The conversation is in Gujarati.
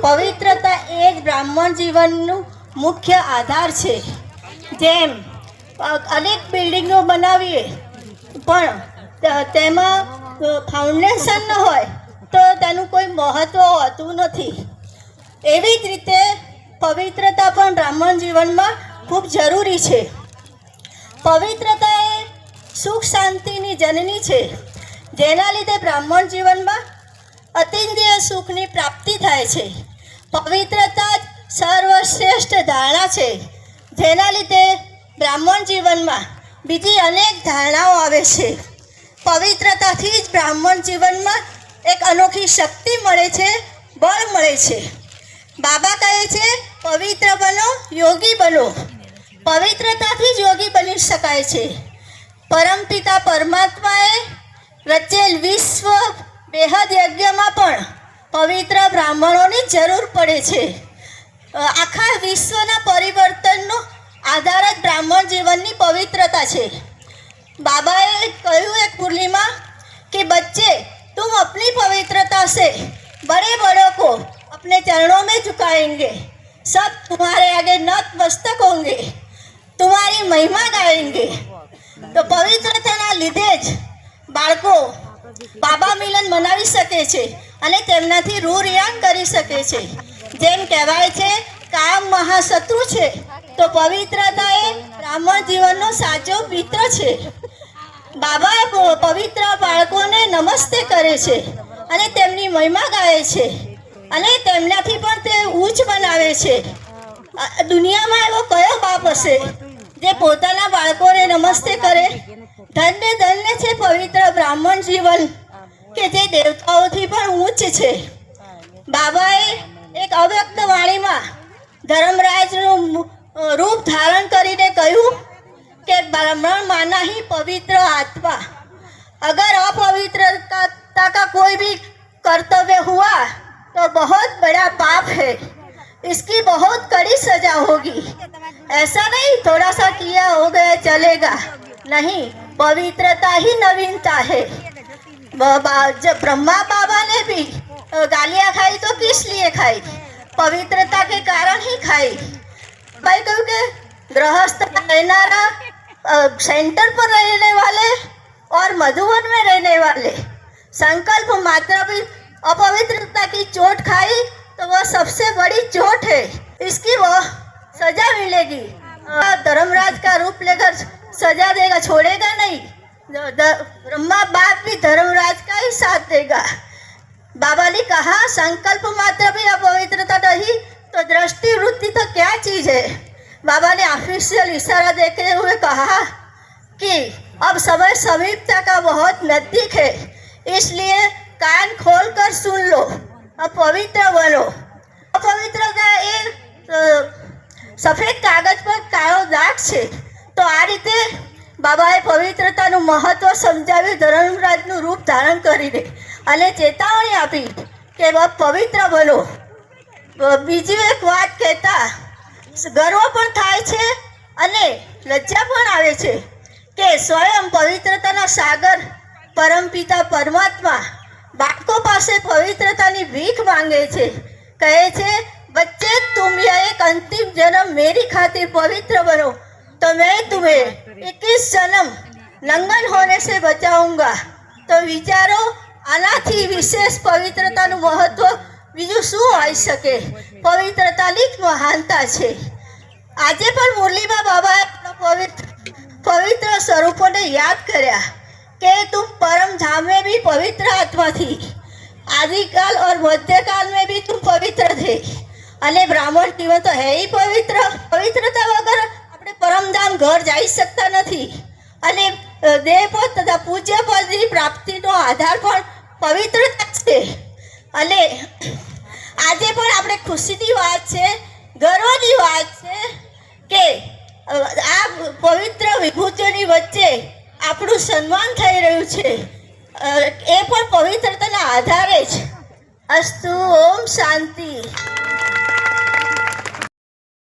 પવિત્રતા એ જ બ્રાહ્મણ જીવનનું મુખ્ય આધાર છે. જેમ, અનેક બિલ્ડિંગો બનાવીએ, પણ તેમાં ફાઉન્ડેશન ન હોય તો તેનું કોઈ મહત્ત્વ હોતું નથી. એવી જ રીતે પવિત્રતા પણ બ્રાહ્મણ જીવનમાં ખૂબ જરૂરી છે. પવિત્રતા એ સુખ શાંતિની જનની છે. જેના લીધે બ્રાહ્મણ જીવનમાં અતિન્દ્રિય સુખની પ્રાપ્તિ થાય છે. પવિત્રતા જ સર્વશ્રેષ્ઠ ધારણા છે. જેના લીધે બ્રાહ્મણ જીવનમાં બીજી અનેક ધારણાઓ આવે છે. પવિત્રતાથી જ બ્રાહ્મણ જીવનમાં એક અનોખી શક્તિ મળે છે, બળ મળે છે. બાબા કહે છે, પવિત્ર બનો, યોગી બનો. પવિત્રતાથી જ યોગી બની શકાય છે. પરમપિતા પરમાત્માએ રચેલ વિશ્વ બેહદ યજ્ઞમાં પણ પવિત્ર બ્રાહ્મણોની જરૂર પડે છે અ, આખા વિશ્વના પરિવર્તનનો આધાર જ બ્રાહ્મણ જીવનની પવિત્રતા છે બાબાએ કહ્યું એક પૂર્ણિમા कि बच्चे तुम अपनी पवित्रता से बड़े बड़ों को अपने चरणों में झुकाएंगे सब तुम्हारे आगे नतमस्तक होंगे तुम्हारी महिमा गाएंगे તો પવિત્રતાના લીધે જ બાળકો બાબા મિલન મનાવી શકે છે અને તેમનાથી રૂરિયાંગ કરી શકે છે. જેમ કહેવાય છે, કામ મહાશત્રુ છે, તો પવિત્રતા એ બ્રાહ્મણ જીવનનો સાચો મિત્ર છે. બાબા પવિત્ર બાળકોને નમસ્તે કરે છે અને તેમની મહિમા ગાય છે. અને તેમનાથી પણ તે ઉચ્ચ બનાવે છે. દુનિયામાં એવો કયો બાપ હશે જે પોતાના બાળકોને નમસ્તે કરે? ધન્ય ધન્ય છે પવિત્ર બ્રાહ્મણ જીવન, કે જે દેવતાઓથી પણ ઉચ્ચ છે બાબાએ એક અવ્યક્ત વાણીમાં ધર્મરાજનું મુ- અ, રૂપ ધારણ કરીને કહ્યું कि ब्राह्मण माना ही पवित्र आत्मा अगर अपवित्रता का कोई भी कर्तव्य हुआ तो बहुत बड़ा पाप है इसकी बहुत कड़ी सजा होगी ऐसा नहीं थोड़ा सा किया हो गया चलेगा नहीं पवित्रता ही नवीनता है ब- बा- जब ब्रह्मा बाबा ने भी गालियाँ खाई तो किस लिए खाई? पवित्रता के कारण ही खाई। भाई कहूँ के गृहस्थ सेंटर पर रहने वाले और मधुबन में रहने वाले। संकल्प मात्रा भी अपवित्रता की चोट खाई तो वह सबसे बड़ी चोट है। इसकी वह सजा मिलेगी। धर्मराज का रूप लेकर सजा देगा, छोड़ेगा नहीं। ब्रह्मा बाप भी धर्मराज का ही साथ देगा बाबा ने कहा संकल्प मात्र भी अपवित्रता नहीं तो दृष्टि वृत्ति तो क्या चीज है बाबा ने ऑफिशियल इशारा देते हुए कहा कि अब समय समीपता का बहुत नजदीक है इसलिए कान खोल कर सुन लो अब पवित्र बनो अपवित्रता એ અ, સફેદ કાગળ પર કાળો દાગ છે તો આ રીતે બાબાએ પવિત્રતાનું મહત્વ સમજાવ્યું ધર્મરાજનું રૂપ ધારણ કરીને અને ચેતાવણી આપી કે પવિત્ર બનો. બીજી એક વાત કહેતા, ગર્વ પણ થાય છે અને લજ્જા પણ આવે છે કે સ્વયં પવિત્રતાના સાગર પરમપિતા પરમાત્મા, બાળકો પાસે પવિત્રતાની ભીખ માંગે છે. કહે છે, બચ્ચે તુમ એક અંતિમ જન્મ મેરી ખાતે પવિત્ર બનો. तो मैं तुम्हें इक्कीस जन्म नंगन होने से बचाऊंगा તો વિચારો આનાથી વિશેષ પવિત્રતાનું મહત્વ બીજું શું હોઈ શકે પવિત્રતાની જ મહાનતા છે આજે પણ મુરલીમાં બાબાએ આપણા પવિત્ર પવિત્ર સ્વરૂપોને યાદ કર્યા કે તુમ परम धाम में भी पवित्र आत्मा थी आदिकाल और मध्यकाल में भी तुम पवित्र थे અને બ્રાહ્મણ જીવન તો હે ય પવિત્ર પવિત્રતા વગર આપણે પરમધામ ઘર જઈ શકતા નથી. અને દેહપદ તથા પૂજ્ય પદની પ્રાપ્તિનો આધાર પણ પવિત્રતા છે. અને, આજે પણ આપણે ખુશીની વાત છે, ગર્વની વાત છે કે આ પવિત્ર વિભૂતિઓની વચ્ચે આપણું સન્માન થઈ રહ્યું છે. એ પણ પવિત્રતાના આધારે જ. અસ્તુ, ઓમ શાંતિ.